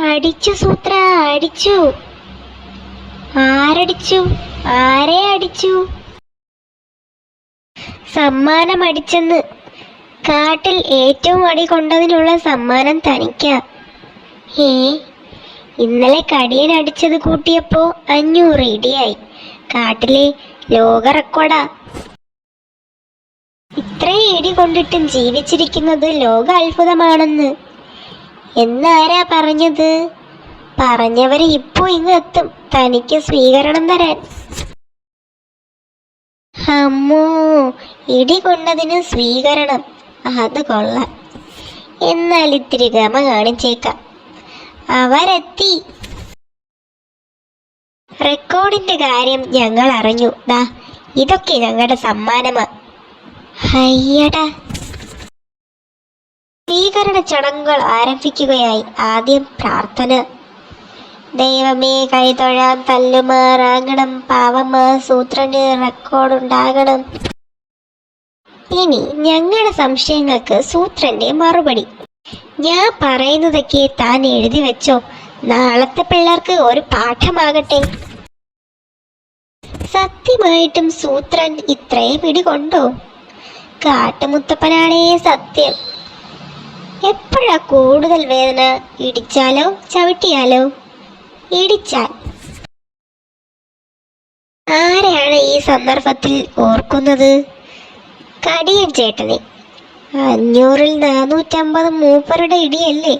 അടിച്ചു സൂത്ര അടിച്ചു. ആരടിച്ചു? ആരെ അടിച്ചു? സമ്മാനം അടിച്ചെന്ന് കാട്ടിൽ ഏറ്റവും അടി കൊണ്ടതിനുള്ള സമ്മാനം തനിക്ക. ഏ ഇന്നലെ കടിയൻ അടിച്ചത് കൂട്ടിയപ്പോ അഞ്ഞൂറ് ഇടിയായി. കാട്ടിലെ ലോക റെക്കോർഡാ. ഇത്രയും ഇടി കൊണ്ടിട്ടും ജീവിച്ചിരിക്കുന്നത് ലോക അത്ഭുതമാണെന്ന് എന്നാരാ പറഞ്ഞത്? പറഞ്ഞവര് ഇപ്പോൾ ഇങ്ങ് എത്തും തനിക്ക് സ്വീകരണം തരാൻ. അമ്മോ ഇടി കൊണ്ടതിന് സ്വീകരണം. അത് കൊള്ളാം. എന്നാൽ ഇത്തിരി ഗമ കാണിച്ചേക്കാം. അവരെത്തി. റെക്കോർഡിന്റെ കാര്യം ഞങ്ങൾ അറിഞ്ഞു. ദാ ഇതൊക്കെ ഞങ്ങളുടെ സമ്മാനമാ. സ്വീകരണ ചടങ്ങുകൾ ആരംഭിക്കുകയായി. ആദ്യം പ്രാർത്ഥന. ദൈവമേ കൈതൊഴാൻ തല്ലുമാറാകണം. പാവമാ സൂത്രന് റെക്കോർഡ് ഉണ്ടാകണം. ഇനി ഞങ്ങളുടെ സംശയങ്ങൾക്ക് സൂത്രന്റെ മറുപടി. ഞാൻ പറയുന്നതൊക്കെ താൻ എഴുതി വെച്ചോ? നാളത്തെ പിള്ളേർക്ക് ഒരു പാഠമാകട്ടെ. സത്യമായിട്ടും സൂത്രൻ ഇത്രയും പിടികൊണ്ടോ? കാട്ടുമുത്തപ്പനാണേ സത്യം. എപ്പോഴാ കൂടുതൽ വേദന? ഇടിച്ചാലോ? ചവിട്ടിയാലോ? ഇടിച്ചാൽ. ആരെയാണ് ഈ സന്ദർഭത്തിൽ ഓർക്കുന്നത്? കടിയൻ ചേട്ടനെ. അഞ്ഞൂറിൽ നാനൂറ്റമ്പത് മൂപ്പരുടെ ഇടിയല്ലേ?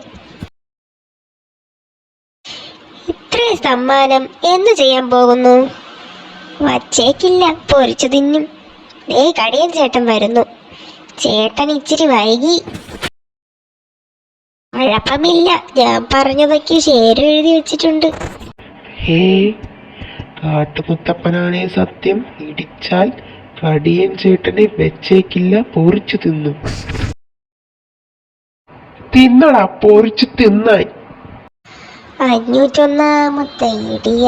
ഇത്രയും സമ്മാനം എന്തു ചെയ്യാൻ പോകുന്നു. വച്ചേക്കില്ല പൊരിച്ചു തിന്നും. ഏ കടിയൻ ചേട്ടൻ വരുന്നു. ചേട്ടൻ ഇച്ചിരി വൈകി. കുഴപ്പമില്ല. ഞാൻ പറഞ്ഞതൊക്കെ ശരി എഴുതി വെച്ചിട്ടുണ്ട്. ഹേ കാട്ടുമുത്തപ്പനാണേ സത്യം. ഇടിച്ചാൽ കടിയൻ ചേട്ടനെ വെച്ചേക്കില്ല പൊറിച്ചു തിന്നു. തിന്നടാ പൊറിച്ചു തിന്നായി അഞ്ഞൂറ്റൊന്നാമത്തെ ഇടിയ.